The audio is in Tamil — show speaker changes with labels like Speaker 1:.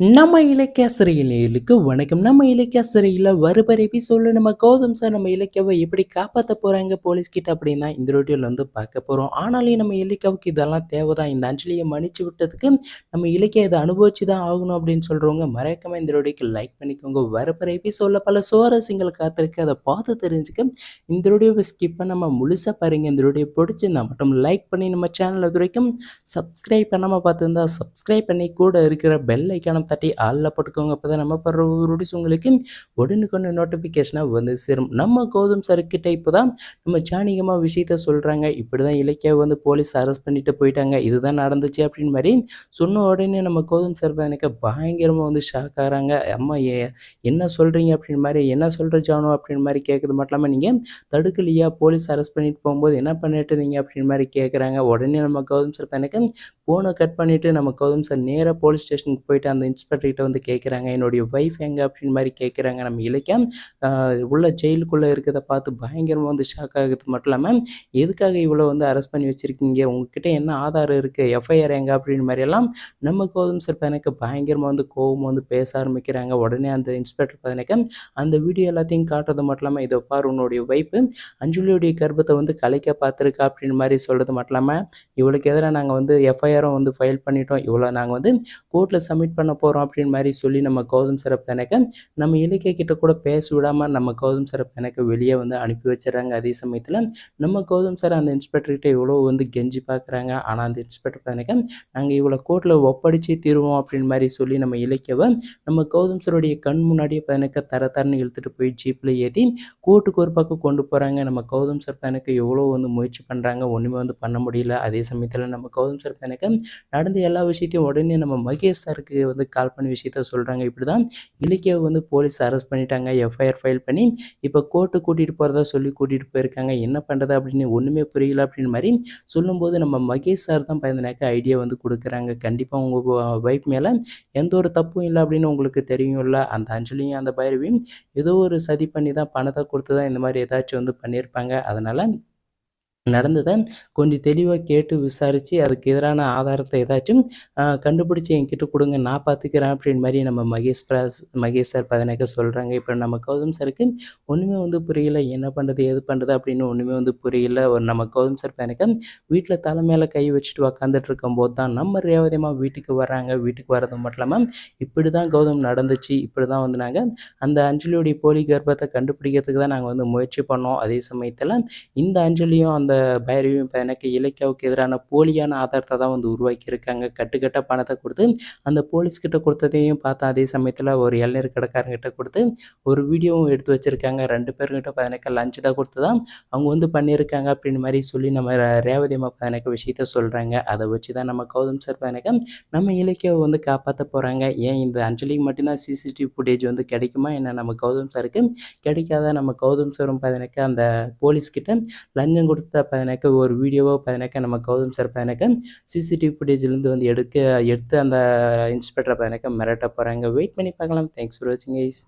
Speaker 1: நம்ம இலக்கிய சிறையிலுக்கு வணக்கம். நம்ம இலக்கிய சிறையில் வருபர் எபிசோடில் நம்ம கௌதம் சார் நம்ம இலக்கியாவை எப்படி காப்பாற்ற போகிறாங்க போலீஸ் கிட்ட அப்படின்னா இந்த ரோட்டியில் வந்து பார்க்க போகிறோம் ஆனாலும் நம்ம இலக்கியாவுக்கு இதெல்லாம் தேவைதான். இந்த அஞ்சலியை மன்னிச்சு விட்டதுக்கு நம்ம இலக்கிய இதை அனுபவிச்சு தான் ஆகணும் அப்படின்னு சொல்கிறவங்க மறக்காம இந்த ரோடிக்கு லைக் பண்ணிக்கோங்க. வரப்போகிற எபிசோடில் பல சுவாரஸ்யங்கள் காத்திருக்கு. அதை பார்த்து தெரிஞ்சுக்க இந்த ரோடியோவை ஸ்கிப் பண்ணாமல் முழுசாக பாருங்க. இந்த ரோடியோ பிடிச்சிருந்தா மட்டும் லைக் பண்ணி நம்ம சேனல் வரைக்கும் சப்ஸ்கிரைப் பண்ணாமல் பார்த்துருந்தா சப்ஸ்கிரைப் பண்ணி கூட இருக்கிற பெல் ஐக்கான தட்டி ஆளில் போட்டுக்கோங்க. அப்போ தான் நம்ம படுற ரூடிஸ் உங்களுக்கு உடனுக்குன்னு நோட்டிஃபிகேஷனாக வந்து சேரும். நம்ம கோதும் சருக்கிட்ட இப்போ தான் நம்ம ஜானிகமாக விஷயத்த சொல்கிறாங்க இப்படி தான் இலக்கியா வந்து போலீஸ் அரெஸ்ட் பண்ணிட்டு போயிட்டாங்க. இதுதான் நடந்துச்சு அப்படின்னு மாதிரி சொன்ன உடனே நம்ம கோதும் சார் எனக்கு பயங்கரமாக வந்து ஷாக் ஆகிறாங்க. அம்மா ஏ என்ன சொல்கிறீங்க அப்படின்னு மாதிரி என்ன சொல்கிற ஜானோ அப்படின்னு மாதிரி கேட்குறது மட்டும் இல்லாமல் நீங்கள் தடுக்கலையா? போலீஸ் அரெஸ்ட் பண்ணிட்டு போகும்போது என்ன பண்ணிட்டு இருந்தீங்க அப்படின்னு மாதிரி கேட்குறாங்க உடனே நம்ம கௌதம் சார் எனக்கு ஃபோனை கட் பண்ணிவிட்டு நம்ம கௌதம் சார் நேராக போலீஸ் ஸ்டேஷனுக்கு போயிட்டு அந்த இன்ஸ்பெக்டர்கிட்ட வந்து கேட்குறாங்க என்னுடைய ஒய்ஃப் எங்கே? அப்படின்னு மாதிரி கேட்குறாங்க. நம்ம இலக்கியம் உள்ள ஜெயிலுக்குள்ளே இருக்கிறத பார்த்து பயங்கரமாக வந்து ஷாக் ஆகுது. மட்டும் இல்லாமல் எதுக்காக இவ்வளோ வந்து அரெஸ்ட் பண்ணி வச்சுருக்கீங்க? உங்ககிட்ட என்ன ஆதாரம் இருக்குது எஃப்ஐஆர் எங்கே? அப்படின்னு மாதிரியெல்லாம் நம்ம கௌதம் சார் எனக்கு பயங்கரமாக வந்து கோபம் வந்து பேச ஆரம்பிக்கிறாங்க. உடனே அந்த இன்ஸ்பெக்டர் பதினக்க அந்த வீடியோ எல்லாத்தையும் காட்டுறது மட்டும் இல்லாமல் இதை பார் உன்னுடைய ஒய்ஃபு அஞ்சலியுடைய கர்ப்பத்தை வந்து கலைக்க பார்த்துருக்கா? அப்படின்னு மாதிரி சொல்கிறது மட்டும் இல்லாமல் இவளுக்கு எதிராக நாங்கள் வந்து எஃப்ஐஆரும் வந்து ஃபைல் பண்ணிட்டோம். இவ்வளோ நாங்கள் வந்து கோர்ட்டில் சப்மிட் பண்ண போகிறோம் அப்படின்னு மாதிரி சொல்லி நம்ம கௌதம் சிறப்பு எனக்கு நம்ம இலக்கிய கிட்ட கூட பேச விடாமல் நம்ம கௌதம் சிறப்பு எனக்கு வெளியே வந்து அனுப்பி வச்சிடறாங்க. அதே சமயத்தில் நம்ம கௌதம் சார் அந்த இன்ஸ்பெக்டர்கிட்ட எவ்வளோ வந்து கெஞ்சி பார்க்குறாங்க ஆனால் அந்த இன்ஸ்பெக்டர் எனக்கு நாங்கள் இவ்வளோ கோர்ட்டில் ஒப்படைச்சே தீருவோம் அப்படின்னு மாதிரி சொல்லி நம்ம இலக்கியவை நம்ம கௌதம் சாருடைய கண் முன்னாடியே பதினக்க தர தரன்னு இழுத்துட்டு போய் ஜீப்பில் ஏற்றி கோர்ட்டுக்கு ஒரு பக்கம் கொண்டு போகிறாங்க நம்ம கௌதம் சார் எனக்கு எவ்வளோ வந்து முயற்சி பண்ணுறாங்க ஒன்றுமே வந்து பண்ண முடியல. அதே சமயத்தில் நம்ம கௌதம் சார் எனக்கு நடந்த எல்லா விஷயத்தையும் உடனே நம்ம மகேஷ் சாருக்கு வந்து கால் பண்ணி விஷயத்த சொல்கிறாங்க இப்படி தான் இலக்கியாவை வந்து போலீஸ் அரெஸ்ட் பண்ணிட்டாங்க. எஃப்ஐஆர் ஃபைல் பண்ணி இப்போ கோர்ட்டு கூட்டிகிட்டு போகிறதா சொல்லி கூட்டிகிட்டு போயிருக்காங்க. என்ன பண்ணுறது அப்படின்னு ஒன்றுமே புரியல அப்படின்னு மாதிரி சொல்லும்போது நம்ம மகேஷ் சார் தான் பயந்தனாக்க ஐடியா வந்து கொடுக்குறாங்க. கண்டிப்பாக உங்கள் ஒய்ஃப் மேலே எந்த ஒரு தப்பும் இல்லை அப்படின்னு உங்களுக்கு தெரியும்ல. அந்த அஞ்சலியும் அந்த பைரவியும் ஏதோ ஒரு சதி பண்ணி தான் பணத்தை கொடுத்து தான் இந்த மாதிரி ஏதாச்சும் வந்து பண்ணியிருப்பாங்க. அதனால் நடந்ததை கொஞ்சம் தெளிவாக கேட்டு விசாரித்து அதுக்கு எதிரான ஆதாரத்தை ஏதாச்சும் கண்டுபிடிச்சி என்கிட்ட கொடுங்க நான் பார்த்துக்கிறேன் அப்படின்னு மாதிரி நம்ம மகேஷ் பிராஸ் மகேஷ் சார் பதினாக்க சொல்கிறாங்க இப்போ நம்ம கௌதம் சாருக்கு ஒன்றுமே வந்து புரியல என்ன பண்ணுறது எது பண்ணுறது அப்படின்னு ஒன்றுமே வந்து புரியல. ஒரு நம்ம கௌதம் சார் பதினாக்க வீட்டில் தலை மேலே கை வச்சுட்டு உக்காந்துட்டு இருக்கும்போது தான் நம்ம ரேவதியமாக வீட்டுக்கு வர்றாங்க. வீட்டுக்கு வர்றது மட்டும் இல்லாமல் இப்படி தான் கௌதம் நடந்துச்சு இப்படி தான் வந்து நாங்கள் அந்த அஞ்சலியோடைய போலி கர்ப்பத்தை கண்டுபிடிக்கிறதுக்கு தான் நாங்கள் வந்து முயற்சி பண்ணோம். அதே சமயத்தில் இந்த அஞ்சலியும் அந்த பைரவியும் எனக்கு இலக்கியாவுக்கு எதிரான போலியான ஆதாரத்தை தான் வந்து உருவாக்கியிருக்காங்க. கட்டுக்கட்ட பணத்தை கொடுத்து அந்த போலீஸ்கிட்ட கொடுத்ததையும் பார்த்தா அதே சமயத்தில் ஒரு இளநீர் கடைக்காரங்கிட்ட கொடுத்து ஒரு வீடியோவும் எடுத்து வச்சுருக்காங்க. ரெண்டு பேருக்கிட்ட பதினக்க லஞ்சு தான் கொடுத்து தான் அவங்க வந்து பண்ணியிருக்காங்க அப்படின்னு மாதிரி சொல்லி நம்ம ரேவதி அம்மா பதினக்க விஷயத்த சொல்கிறாங்க அதை வச்சு தான் நம்ம கௌதம் சார் பதினக்க நம்ம இலக்கியாவை வந்து காப்பாற்ற போகிறாங்க ஏன் இந்த அஞ்சலிக்கு மட்டும்தான் சிசிடிவி ஃபுட்டேஜ் வந்து கிடைக்குமா? என்ன நம்ம கௌதம் சாருக்கு கிடைக்காத? நம்ம கௌதம் சாரும் பதினக்க அந்த போலீஸ்கிட்ட லஞ்சம் கொடுத்த பதினாக்க ஒரு வீடியோவோ பதினாக்க நம்ம கௌதம் சார் பதினாக்க சிசிடிவி ஃபுட்டேஜ்லேருந்து வந்து எடுக்க எடுத்து அந்த இன்ஸ்பெக்டரை பதினாக்க மிரட்ட போகிறாங்க வெயிட் பண்ணி பார்க்கலாம். தேங்க்ஸ் ஃபார் வாட்சிங் ஐஸ்